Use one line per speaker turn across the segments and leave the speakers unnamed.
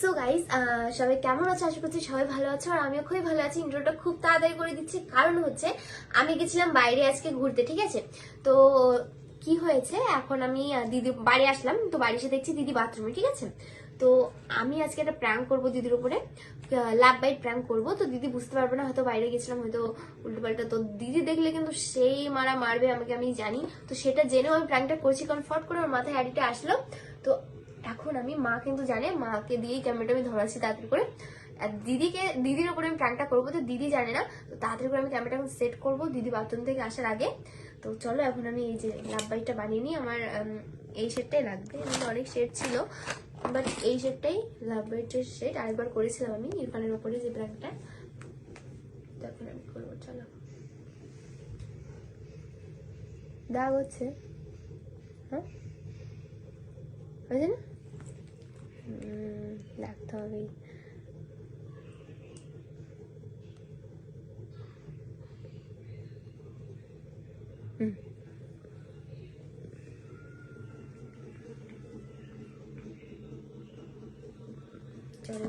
So guys হ্যাঁ, সবাই কেমন আছে? আশা করছি সবাই ভালো আছো আর আমিও খুবই ভালো আছি। ইন্টারটা খুব তাড়াতাড়ি করে দিচ্ছি। কারণ হচ্ছে আমি গেছিলাম বাইরে আজকে ঘুরতে ঠিক আছে? তো কি হয়েছে? এখন আমি দিদি বাড়ি আসলাম। তো বাড়ি এসে দেখছি দিদি বাথরুমে ঠিক আছে? তো আমি আজকে একটা প্র্যাঙ্ক করব দিদির উপরে। লাভ বাইট প্র্যাঙ্ক করব। তো দিদি বুঝতে পারবে না, হয়তো বাইরে গেছিলাম, হয়তো উল্টো পাল্টা তো দিদি দেখলে কিন্তু সেই মারা মারবে, আমাকে আমি জানি। তো সেটা জেনেও আমি প্র্যাঙ্কটা করছি, কারণ ফট করে আমার মাথায় আইডিটা আসলো। তো এখন আমি মা কিন্তু জানে, মাকে দিয়েই ক্যামেরাটা আমি ধরাচ্ছি তাড়াতাড়ি করে। আর দিদিকে, দিদির উপরে আমি প্র্যাঙ্কটা করব, তো দিদি জানে না। তো তাড়াতাড়ি করে আমি ক্যামেরাটা এখন সেট করব দিদি বাথরুম থেকে আসার আগে। তো চলো এখন আমি এই যে লাভ বাইটটা বানিয়ে নিই। আমার এই শেডটাই লাগবে। অনেক শেড ছিল। বাট এই শেডটাই লাভ বাইটের শেড আরেকবার করেছিলাম আমি, ইরফানের উপরে যে প্র্যাঙ্কটা তো এখন আমি করব, চলো। দাগ হচ্ছে। হ্যাঁ? হয়েছে না? লাগতে হবেই। হুম।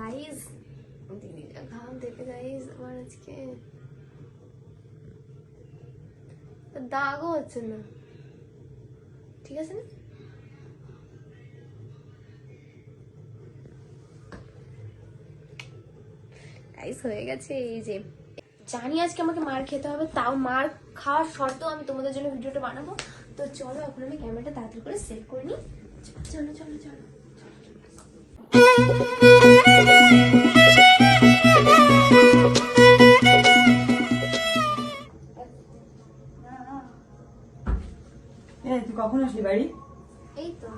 গাইজ দিদিটা ঘাম গাইজ আমার আজকে। দাগও হচ্ছে না। ঠিক আছে না? হয়ে গেছে, এই যে। জানি আজকে আমাকে মার খেতে হবে, তাও মার খাওয়ার শর্তেও আমি তোমাদের জন্য ভিডিওটা বানাবো। তো চলো এখন আমি ক্যামেরাটা তাড়াতাড়ি করে সেভ করে নিই। চলো চলো চলো।
তুই কখন আসলি বাড়ি?
এই তো।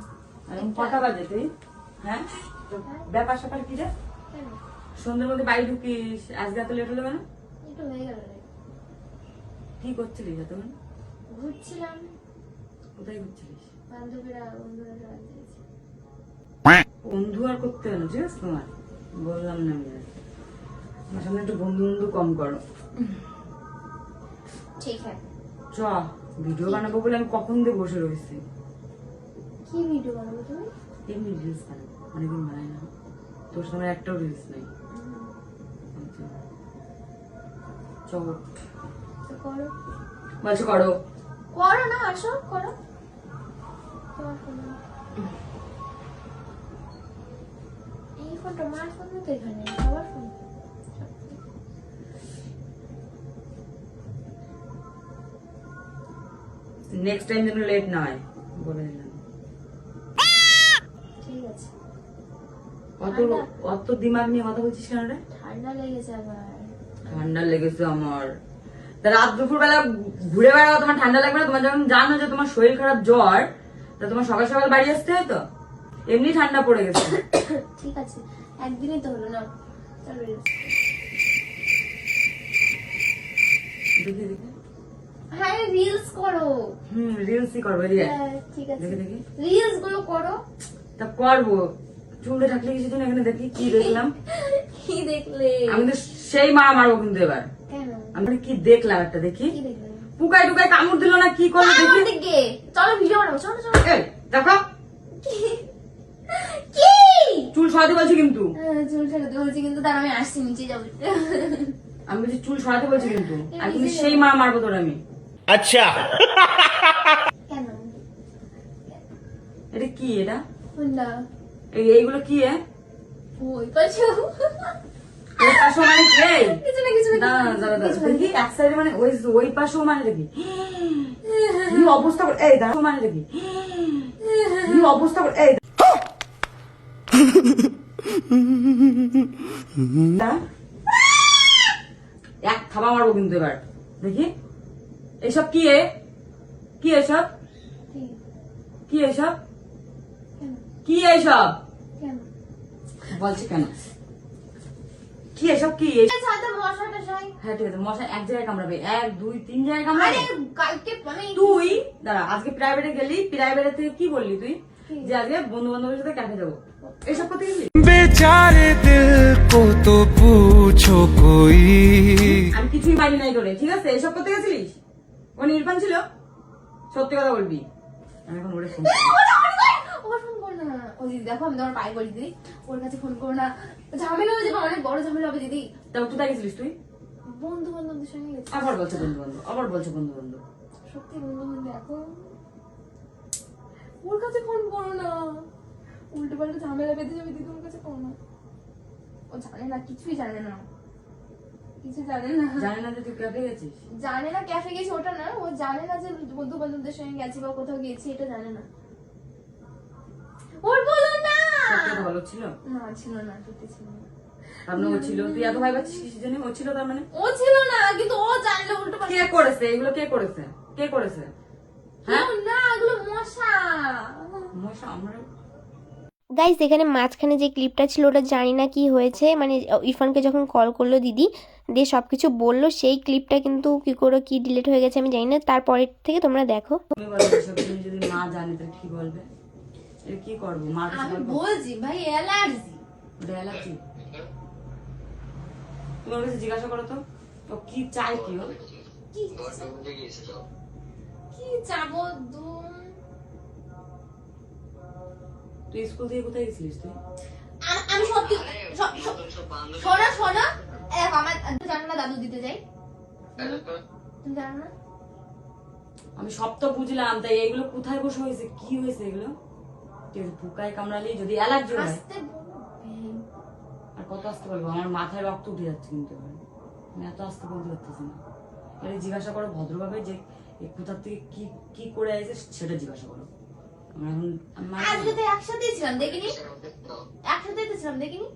কটা বাজে তুই? হ্যাঁ? ব্যাপার স্যাপার কি রে? সন্ধ্যের মধ্যে বাড়ি ঢুকিস আজকে এত লেট হলো কেন?
একটু হয়ে গেল
কি করছিলিস এতক্ষণ?
ঘুরছিলাম।
কোথায় ঘুরছিলিস?
বান্ধবীরা বন্ধুরা সবাই দিয়েছে
বন্ধু আর করতে হলো ঠিক আছে? তোমার? বললাম না আমি। আমার সামনে একটু বন্ধু বন্ধু কম করো।
ঠিক হ্যাঁ
চ ভিডিও বানাবো বলে আমি কখন দিয়ে বসে রয়েছি?
কি ভিডিও বানাবো তুমি?
এমনি রিলস বানাবো অনেকদিন বানাই না। তোর সামনে একটাও রিলস নেই। চ
তো করো।
বলছে করো।
করো না আসো করো। তোমার ফোনটা মার ফোন তো এখানে সবার ফোন।
নেক্সট টাইম যেন লেট না হয় বলে দিলাম।
ঠিক আছে।
অত অত দিমাগ নিয়ে কথা বলছিস কেন রে?
ঠান্ডা লেগেছে আবার।
ঠান্ডা লেগেছে আমার। তা রাত দুপুর বেলা ঘুরে বেড়াও তোমার ঠান্ডা লাগবে না তোমার যখন জানো যে তোমার শরীর খারাপ জ্বর তা তোমার সকাল সকাল বাড়ি আসতে হয় তো? এমনি ঠান্ডা পড়ে গেছে।
ঠিক আছে একদিনই তো হলো না। চলো
দেখি দেখি।
হ্যাঁ রিলস করো।
হুম রিলসই করব রিয়া
হ্যাঁ ঠিক আছে।
দেখি দেখি।
রিলসগুলো করো।
তা করব। চুলটা থাকলে কিছু দিন এখানে দেখি কি দেখলাম?
কি দেখলে?
আমি তো সেই মা মারবো কিন্তু এবার। আমরা কি দেখলাম একটা দেখি। পুকাই টুকাই কামড় দিল না কি করল দেখি।
চলো ভিডিও বানাবো। চলো চলো।
দেখো।
হ্যাঁ,
চুল সরাতে বলছি কিন্তু?
তার আমি আসছি নিচে যাব।
আমি বলছি চুল সরাতে বলছি কিন্তু। হ্যাঁ, আর সেই মা মারবো তোর আমি। আচ্ছা। কি এটা? এইগুলো কি মানে
কিছু না কিছু না
দাঁড়া এক সাইডে মানে ওই ওই পাশেও মানে হ্যাঁ, অবস্থা এই দাঁড়া মানে অবস্থা এই এক থাবা মারবো কিন্তু এবার। দেখি। এসব কি এ? কি এসব? কি এসব? কি এসব? বলছি কেন? কি এসব কি? এ-
ছাদে মশা টশাই
হ্যাঁ ঠিক আছে মশা এক জায়গায় কামড়াবে। এক দুই তিন জায়গায় কামড়াবে। তুই দাঁড়া আজকে প্রাইভেটে গেলি প্রাইভেটে থেকে কি বললি তুই? যে আজকে বন্ধু বান্ধবের সাথে ক্যাফে যাব।
বেচারে দিল কো পুছো কই
আমি কিছুই নাই ঠিক আছে? এসব ও নির্বাণ ছিল? সত্যি কথা বলবি। আমি এখন ওরে ফোন
করো না। ঝামেলা অনেক বড় ঝামেলা হবে
তাও তুই?
বন্ধু বান্ধবদের সঙ্গে
আবার বন্ধু আবার বন্ধু বান্ধব।
সত্যি বন্ধু ওর কাছে ফোন করো না। উল্টো পাল্টা ঝামেলা বেঁধে যাবে দিদি কাছে করো না ও জানে না কিছুই জানে না। কিছু জানে না।
জানি না যে তুই ক্যাফে গেছিস?
জানে না ক্যাফে গেছি ওটা না ও জানে না যে বন্ধু বান্ধবদের সঙ্গে গেছি বা কোথাও গেছি এটা জানে না। ওর বলো না!
ভালো ছিল?
না ছিল না সত্যি ছিল না।
মানে ও ছিল। তুই এত ভাই পাচ্ছিস কিসের জন্য? ও ছিল তার মানে?
ও ছিল না কিন্তু ও জানলে উল্টো
কে করেছে? এগুলো কে করেছে? কে করেছে? হ্যাঁ?
না এগুলো মশা।
মশা আমরা
গাইস এখানে মাঝখানে যে ক্লিপটা ছিল ওটা জানি না কি হয়েছে। মানে ইরফানকে যখন কল করল দিদি দিয়ে সব কিছু বলল সেই ক্লিপটা কিন্তু কি করে কি ডিলিট হয়ে গেছে আমি জানি না। তারপরের থেকে তোমরা দেখো।
যদি না জানি তাহলে কি বলবে? কি করব? কাছে
আমি বলছি ভাই অ্যালার্জি
অ্যালার্জি কাছে জিজ্ঞাসা করো তো। ও কি ও?
কি কি চাবো? দুম।
তুই স্কুল থেকে কোথায় গেছিলিস তুই?
আমি সত্যি স- স- শোনো শোনো। এই দেখো আমার জানো না দাদু দিতে যাই? তুমি জানো না?
আমি সব তো বুঝলাম তাই এগুলো কোথায় বসে হয়েছে কি হয়েছে এগুলো? ঠিক আছে পোকায় কামড়ালি যদি অ্যালার্জি হয় আর কত আসতে পারব আমার মাথায় রক্ত উঠে যাচ্ছে কিন্তু এবার। আমি এত আসতে বলতে পারতেছি না। এটা জিজ্ঞাসা করো ভদ্রভাবে যে এ কোথার থেকে কি কি করে আছে সেটা জিজ্ঞাসা করো আমার এখন আমি মার
আজকে তো একসাথেই ছিলাম দেখিনি? একসাথেই তো ছিলাম দেখিনি?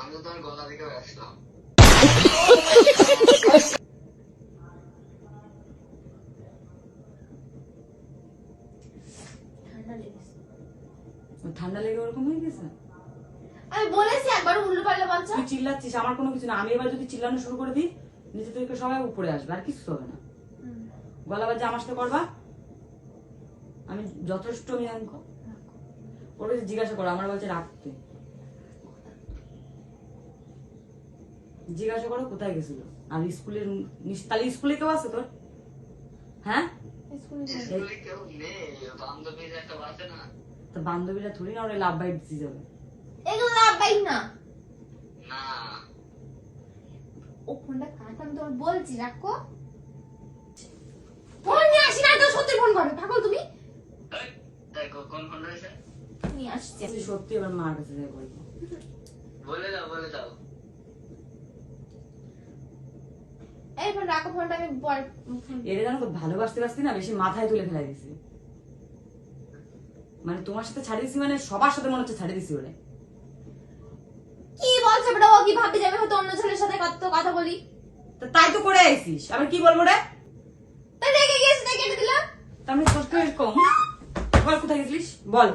আমি তো গলা থেকে আসলাম।
ঠান্ডা
লেগে ওরকম হয়ে গেছে?
আমি বলেছি একবার উল্টো পাল্টা বলছো।
তুই চিল্লাচ্ছিস আমার কোনো কিছু না। আমি এবার যদি চিল্লানো শুরু করে দিই নিচে থেকে সবাই উপরে আসবে আর কিছু হবে না। গলা বাজে আমার সাথে করবা? আমি যথেষ্ট আমি আমি ওর কাছে জিজ্ঞাসা করো আমার বলছে রাখতে। জিজ্ঞাসা করো কোথায় গেছিল। আর স্কুলের তাহলে স্কুলে কেউ আছে তোর? হ্যাঁ?
বান্ধবীর একটা বাসে না?
তো বান্ধবীরা থুড়ি না ওরা লাভ বাইট দিয়ে যাবে।
এগুলো লাভ বাইক না। ও ফোনটা কাট আমি তোমার বলছি রাখো। ফোন নিয়ে আসি না তো সত্যি ফোন করবে পাগল তুমি?
কোন ফোন
নিয়ে আসছে।
তুই সত্যি এবার মার কাছে যাই
বলে। দাও বলে দাও।
এই ফোন রাখো ফোনটা আমি
এটা জানো তো ভালোবাসতে বাসতে না বেশি মাথায় তুলে ফেলা দিছি। মানে তোমার সাথে ছাড়ি দিছি মানে সবার সাথে মনে হচ্ছে ছাড়ি দিছি ওরে
কি বলছে বেটা? ও কি ভাবতে যাবে? হয়তো অন্য ছেলের সাথে কত কথা বলি।
তা তাই তো করে আইছিস। আবার কি বলব রে?
তাই রেগে গিয়েছে তাই কেটে দিলাম
মানে কষ্ট কম? বল গেছিলিস বল।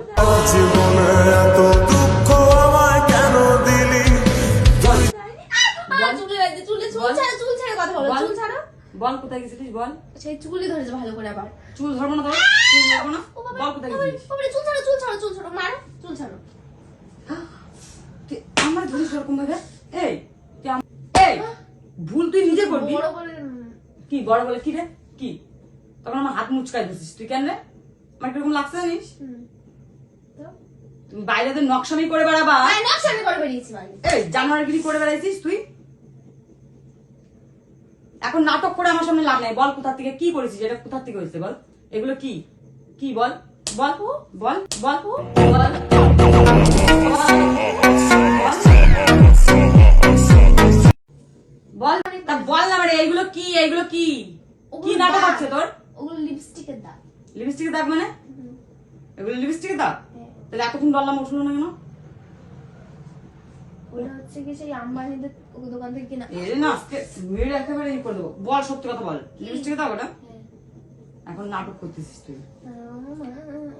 জীবনে এত দুঃখ আমায় কেন দিলি?
আ, চুলে
বল।
ছাড়া চুল ছেড়ে কথা বলো
বল।
চুল ছাড়ো।
কোথায় গেছিলিস বল।
সেই চুলই ধরেছে ভালো করে আবার।
চুল ধরবো না চুল ধরবো না। বল কোথায় গেছিলিস?
চুল ছাড়ো চুল ছাড়ো চুল ছাড়ো মারো চুল ছাড়ো।
আমার ধরিস ওরকম ভাবে এই এই ভুল তুই নিজে করবি।
বড় বলে
কি বড় বলে কি রে? কি? তখন আমার হাত মুচকাই দিছিস তুই কেন রে? আমার কীরকম লাগছে জানিস? তুমি বাইরে তো নকশামি করে বেড়াবা।
নকশামি করে বেরিয়েছি
এই জানোয়ারগিরি করে বেড়াইছিস তুই? এখন নাটক করে আমার সামনে লাভ নাই। বল কোথা থেকে কি করেছিস? এটা কোথা থেকে হয়েছে বল? এগুলো কি? কি বল? বল? বল? বল? বল? বল? তা বল না মানে এইগুলো কি? এইগুলো কি? কি নাটক। হচ্ছে তোর?
ওগুলো লিপস্টিকের দাগ।
লিপস্টিকের দাগ মানে? এগুলো লিপস্টিকের দাগ? তাহলে এতক্ষণ বললাম উঠল না কেন? বল সত্যি কথা বল। লিপস্টিকের দাগ ওটা?
হ্যাঁ।
এখন নাটক করতেছিস তুই।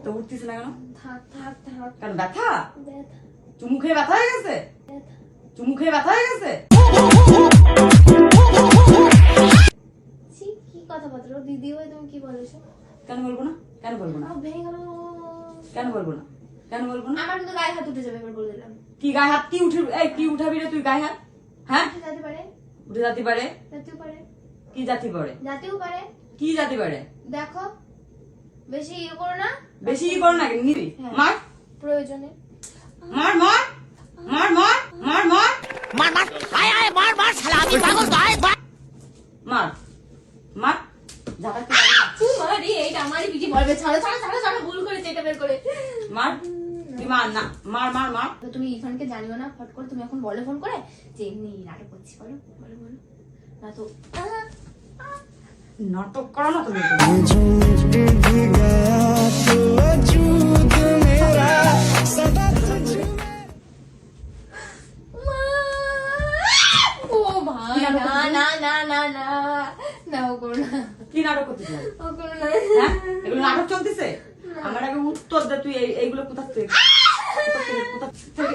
তো উঠতিস না কেন?
থাক থাক থাক।
কারণ ব্যথা?
ব্যথা।
চুমু খেয়ে ব্যথা হয়ে গেছে? চুমু খেয়ে ব্যথা হয়ে গেছে?
কি কথাবার্তা দিদি হয়ে তুমি কি বলেছ
কেন বলব না? কেন বলব না? কেন বলব না? কেন বলব না?
আমার কিন্তু গায়ে হাত উঠে যাবে এবার বলে দিলাম।
কি গায়ে হাত? কি উঠে এই কি উঠাবি রে তুই গায়ে হাত? হ্যাঁ?
উঠে যেতে পারে।
উঠে জাতি পারে?
যেতেও পারে।
কি জাতি পড়ে
যেতেও পারে।
কি জাতি পারে?
দেখো বেশি ইয়ে করো না।
বেশি ই করো না নিবি?
হ্যাঁ।
মার।
প্রয়োজনে।
মার মার। মার মার। মার মার। মার মার। ঝাঁটা কি মারবি?
মারি। আরে এইটা আমারই বিজি বলবে ছাড়ো ছাড়ো ছাড়ো ছাড়ো ভুল করে এটা বের করে।
মার মার না মার মার মার।
তুমি ইরফানকে জানিও না ফট করে তুমি এখন বলে ফোন করে যে এমনি নাটক করছি বলো বলো বলো। না তো
নাটক করো না তুমি।
না না না না না না ও করো না।
কি নাটক করতে চাও
ও করো
কোথায় তুই এইগুলো কোথা থেকে কোথা থেকে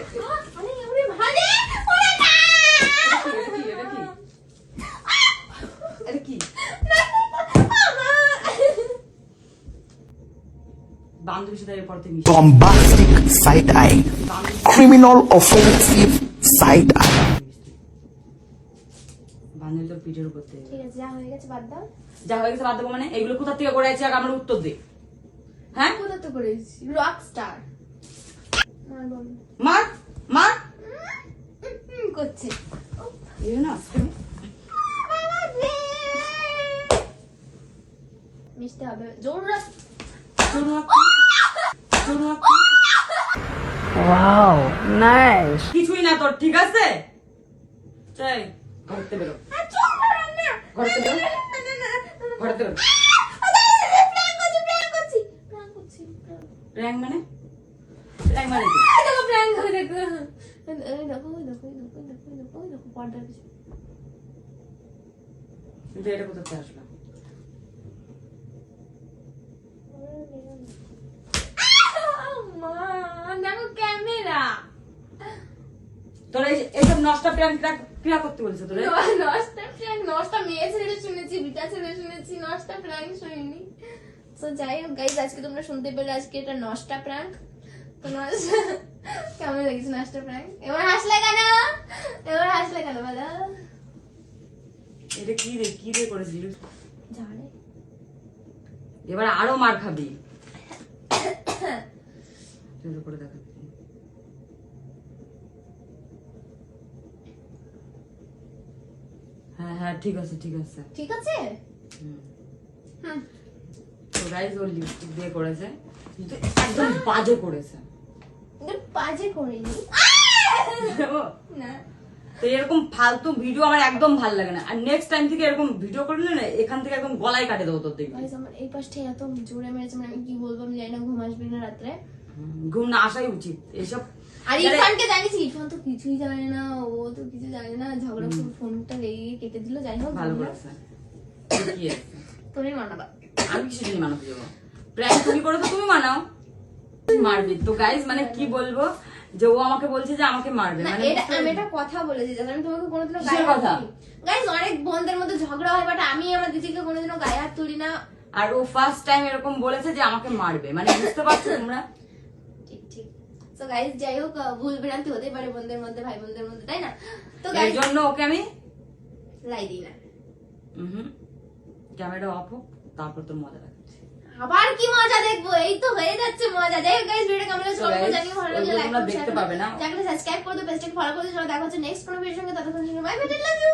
Bombastic side eye, criminal offensive side eye.
বান্ধবীর পিঠের উপর থেকে।
ঠিক আছে যা হয়ে গেছে বাদ দাও।
যা হয়ে গেছে বাদ দাও মানে? এগুলো কোথা থেকে করেছে আমার উত্তর দে। হ্যাঁ
কোথা তো করেছি রক স্টার মার
মার
করছে
না
মিশতে হবে জোর
কিছুই না তোর ঠিক আছে চাই ঘরতে বেরো ঘরতে বেরো ঘরতে বেরো প্র্যাঙ্ক মানে? মানে দেখো
প্র্যাঙ্ক
তোরা এইসব নষ্ট প্র্যাঙ্ক ক্রিয়া করতে বলেছে তোরা?
নষ্ট প্র্যাঙ্ক নষ্ট মেয়ে ছেড়ে শুনেছি বিটা ছেড়ে শুনেছি নষ্ট প্র্যাঙ্ক শুনিনি। তো যাই হোক গাইজ আজকে তোমরা শুনতে পেলে আজকে এটা নষ্টা প্র্যাঙ্ক তো নষ্টা কেমন লেগেছে নষ্টা প্র্যাঙ্ক এবার হাসলে কেন? এবার হাসলে কেন বলো?
এটা কি রে কি রে
জানে
এবার আরও মার খাবি। করে দেখা হ্যাঁ হ্যাঁ ঠিক আছে ঠিক আছে।
ঠিক আছে?
হুম।
হুম।
গাইজ ওর লিপস্টিক দিয়ে করেছে কিন্তু একদম বাজে করেছে।
বাজে করিনি? না।
তো এরকম ফালতু ভিডিও আমার একদম ভালো লাগে না। আর নেক্সট টাইম থেকে এরকম ভিডিও করলে না এখান থেকে একদম গলায় কাটে দেবো তোর
গাইজ আমার এই পাশটা এত জোরে মেরেছে মানে আমি কি বলব আমি জানি না ঘুম আসবে না রাত্রে।
ঘুম না আসাই উচিত এইসব।
আর
যারা-
ইরফানকে জানিয়েছি ইরফান তো কিছুই জানে না ও তো কিছু জানে না ঝগড়া করে ফোনটা লেগে কেটে দিল যাই হোক
ভালো। করেছে।
তুমি মানাবা।
আমি কিছু জন্য মানাতে যাব। প্র্যাঙ্ক তুমি করে তো তুমি মানাও। মারবি। তো গাইজ মানে কি বলব? যে ও আমাকে বলছে যে আমাকে মারবে। মানে বুঝতে
আমি
পারলি?
কথা বলেছি যাতে আমি তোমাকে কোনোদিনও গায়ে
কথা?
গাইজ অনেক বোনদের মধ্যে ঝগড়া হয় বাট আমি আমার দিদিকে কোনোদিনও গায়ে হাত তুলি না
আর ও ফার্স্ট টাইম এরকম বলেছে যে আমাকে মারবে। মানে বুঝতে পারছ তোমরা?
ঠিক ঠিক। তো গাইজ যাই হোক ভুল ভ্রান্তি হতেই পারে বোনদের মধ্যে ভাই বোনদের মধ্যে তাই না? তো
এর জন্য ওকে আমি
লাই দিই না।
হুম। ক্যামেরা অফ হোক। তারপর তোর মজা দেখাচ্ছি।
আবার কি মজা দেখব? এই তো হয়ে যাচ্ছে মজা। দেখো গাইস ভিডিও কেমন লাগছে জানিও ভালো লাগলে লাইক
করতে
করো
পাবে না।
চ্যানেলটা সাবস্ক্রাইব করে দাও পেজটাকে ফলো করে দাও। দেখা হচ্ছে নেক্সট কোনো ভিডিওর সঙ্গে। ততক্ষণ বাই বাই লাভ ইউ